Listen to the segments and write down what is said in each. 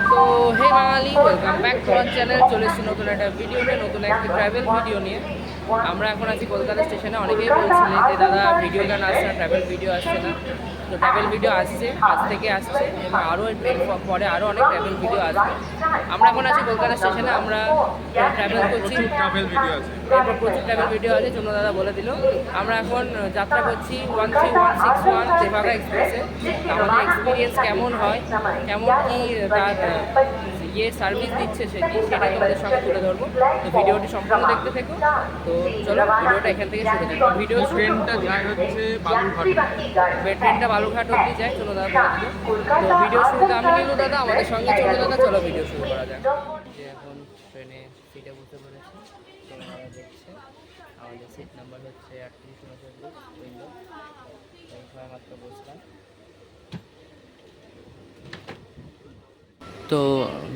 তো হে Bangali welcome back to আমার চ্যানেল চলে এসেছি নতুন একটা ভিডিও নিয়ে নতুন একটা ট্রাভেল ভিডিও নিয়ে। আমরা এখন আছি কলকাতা স্টেশনে অনেকেই বলছিলেন যে দাদা ভিডিও গান আসছে না? ট্রাভেল ভিডিও আসছে না। তো ট্রাভেল ভিডিও আসছে আজ থেকে আসছে এবং আরও পরে আরও অনেক ট্রাভেল ভিডিও আসবে। আমরা এখন আছি কলকাতা স্টেশনে আমরা ট্রাভেল করছি। ট্রাভেল ভিডিও আছে। এরপর প্রচুর ট্রাভেল ভিডিও আছে জন্য দাদা বলে দিল। আমরা এখন যাত্রা করছি one three one six one দেবাগা এক্সপ্রেসে আমাদের এক্সপিরিয়েন্স কেমন হয়? কেমন কি তার ইয়ে সার্ভিস দিচ্ছে সেটি সেটা তোমাদের সঙ্গে তুলে ধরবো। তো ভিডিওটি সম্পূর্ণ দেখতে থেকো। তো চলো ভিডিওটা এখান থেকে শুরু করি। ভিডিও ট্রেনটা যায় হচ্ছে বালুরঘাট। ট্রেনটা বালুঘাট অব্দি যায় চলো দাদা তো ভিডিও শুরুতে আমি নিলু দাদা আমাদের সঙ্গে চলো দাদা চলো ভিডিও শুরু করা যাক। যে এখন ট্রেনে সিটে বসে পড়েছে তো দেখছে। আমাদের সিট নাম্বার হচ্ছে আটত্রিশ উনচল্লিশ উইন্ডো। এই সময় মাত্র বসলাম। তো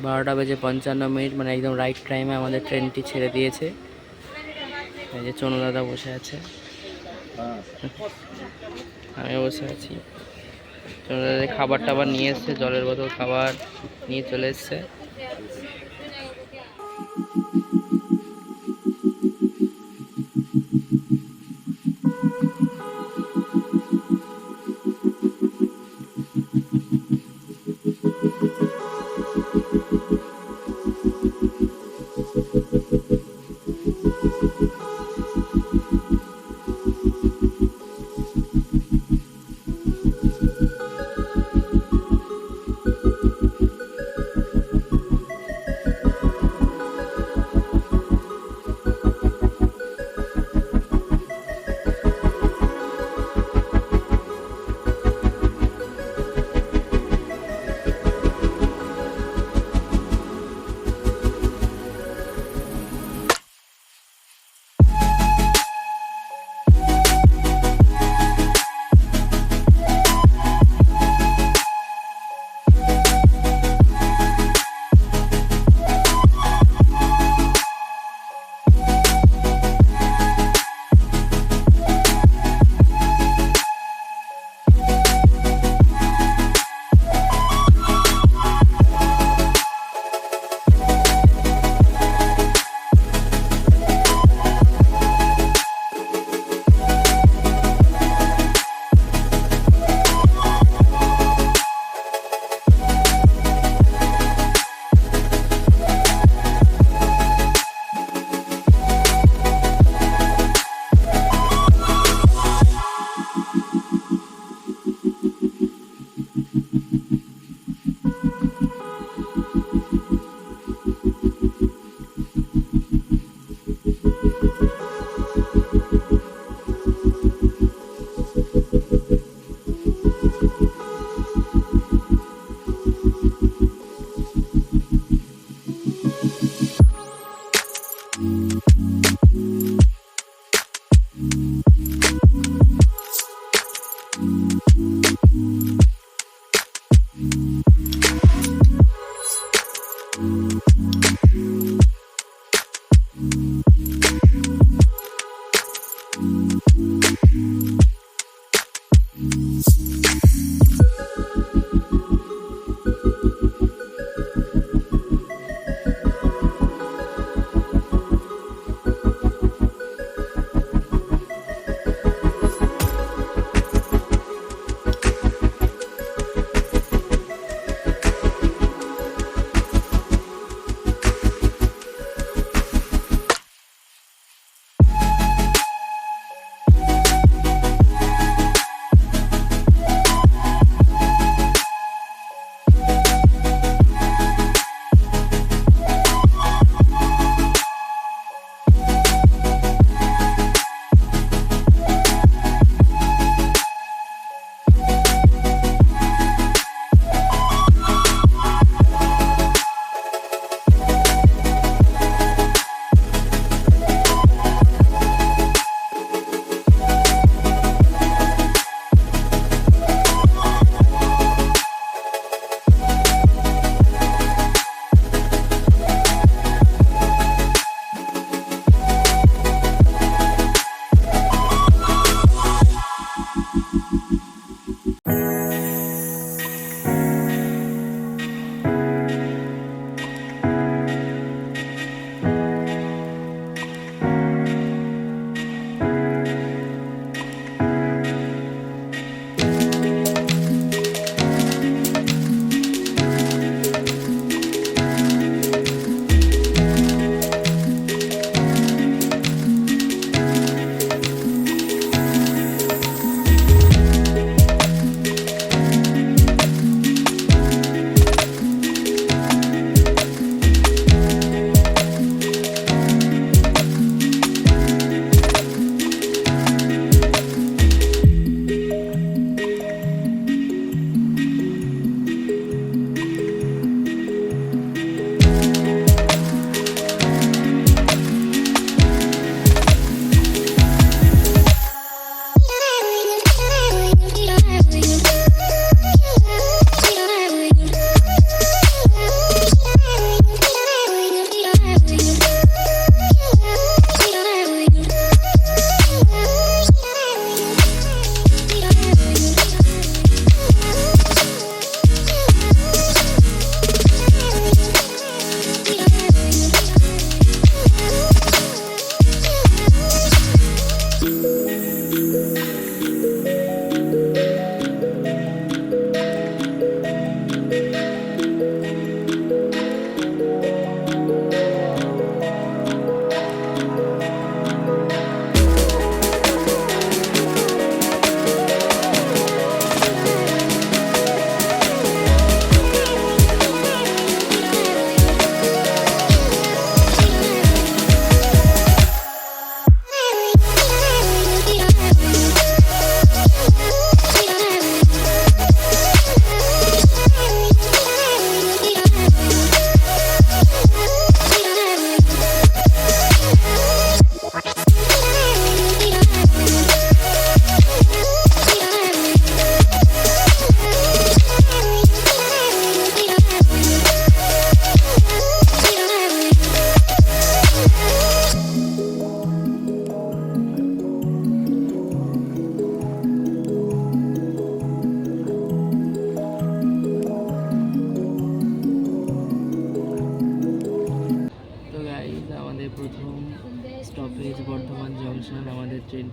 বারোটা বেজে পঞ্চান্ন মিনিট মানে একদম রাইট টাইমে আমাদের ট্রেনটি ছেড়ে দিয়েছে। এই যে চনু দাদা বসে আছে। আমি বসে আছি। চনু দাদা খাবার টাবার নিয়ে এসছে, জলের বোতল, খাবার নিয়ে চলে এসছে।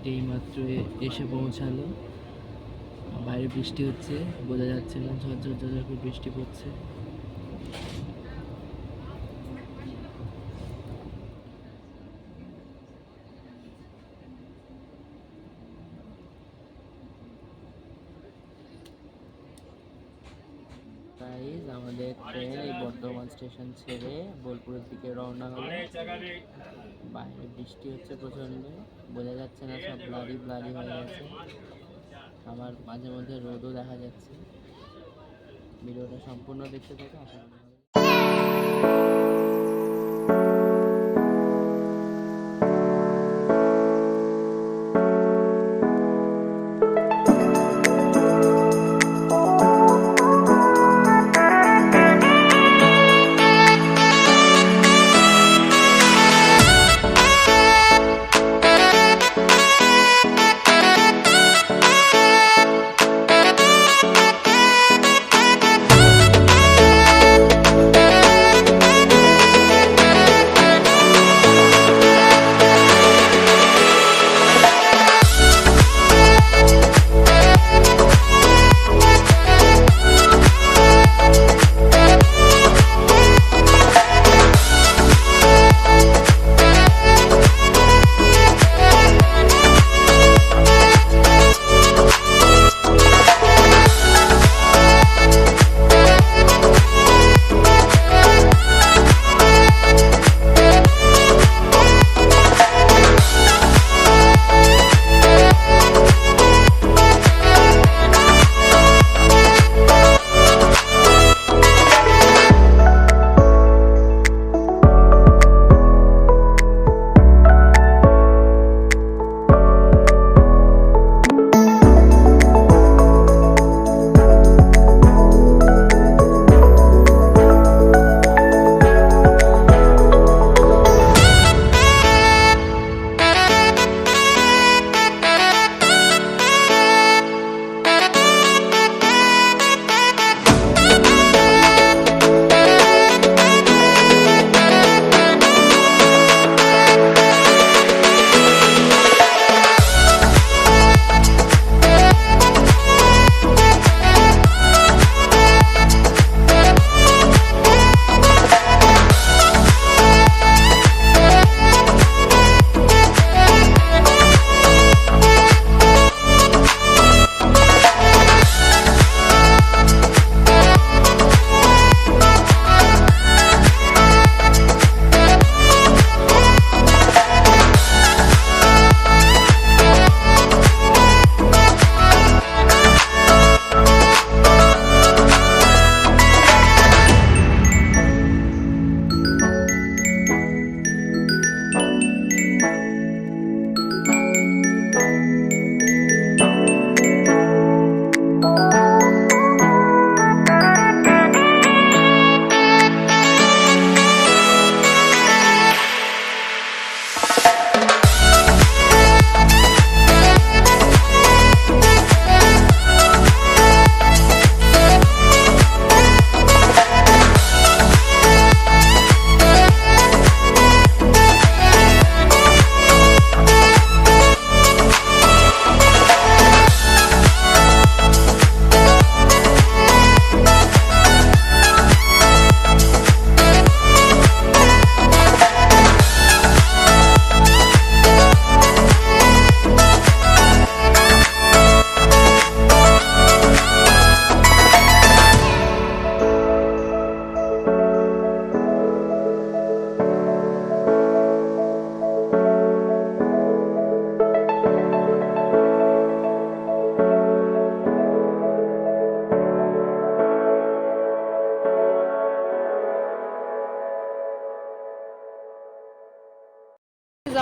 এইমাত্র মাত্র এসে পৌঁছালো। বাইরে বৃষ্টি হচ্ছে, বোঝা যাচ্ছে না, ঝরঝর ঝরঝর করে বৃষ্টি পড়ছে। গাইজ আমাদের ট্রেন এই বর্ধমান স্টেশন ছেড়ে বোলপুরের দিকে রওনা হলো বাইরে বৃষ্টি হচ্ছে প্রচণ্ড, বোঝা যাচ্ছে না সব ব্লারি ব্লারি হয়ে গেছে। আবার মাঝে মধ্যে রোদও দেখা যাচ্ছে। ভিডিওটা সম্পূর্ণ দেখতে থাকে, আশা করি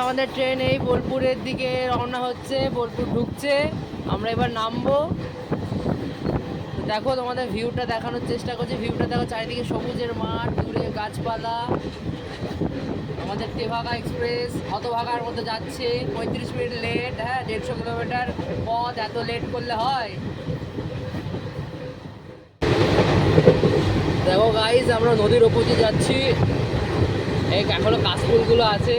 আমাদের ট্রেন এই বোলপুরের দিকে রওনা হচ্ছে, বোলপুর ঢুকছে। আমরা এবার নামবো। দেখো তোমাদের ভিউটা দেখানোর চেষ্টা করছি। ভিউটা দেখো চারিদিকে সবুজের মাঠ, দূরে গাছপালা। আমাদের তেভাগা এক্সপ্রেস হতভাগার মতো যাচ্ছে। পঁয়ত্রিশ মিনিট লেট হ্যাঁ দেড়শো কিলোমিটার পথ, এত লেট করলে হয়। দেখো গাইজ আমরা নদীর ওপর দিয়ে যাচ্ছি। এখনও কাশফুলগুলো আছে।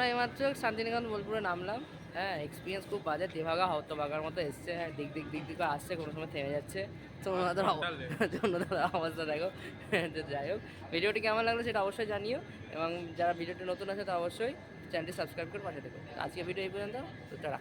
আমরা এইমাত্র শান্তিনিকেতন বোলপুরে নামলাম। হ্যাঁ এক্সপিরিয়েন্স খুব বাজে। তেভাগা হতভাগার মতো এসছে। হ্যাঁ দিক দিক দিক দিকে আসছে কোনো সময় থেমে যাচ্ছে। তোমাদের ওনাদের অব- তো ওনাদের অবস্থা দেখো। তো যাই হোক। ভিডিওটি কেমন লাগল সেটা অবশ্যই জানিও। এবং যারা ভিডিওটি নতুন আছে তা অবশ্যই চ্যানেলটি সাবস্ক্রাইব করে পাঠিয়ে দেবো আজকে ভিডিও এই পর্যন্ত। তো তারা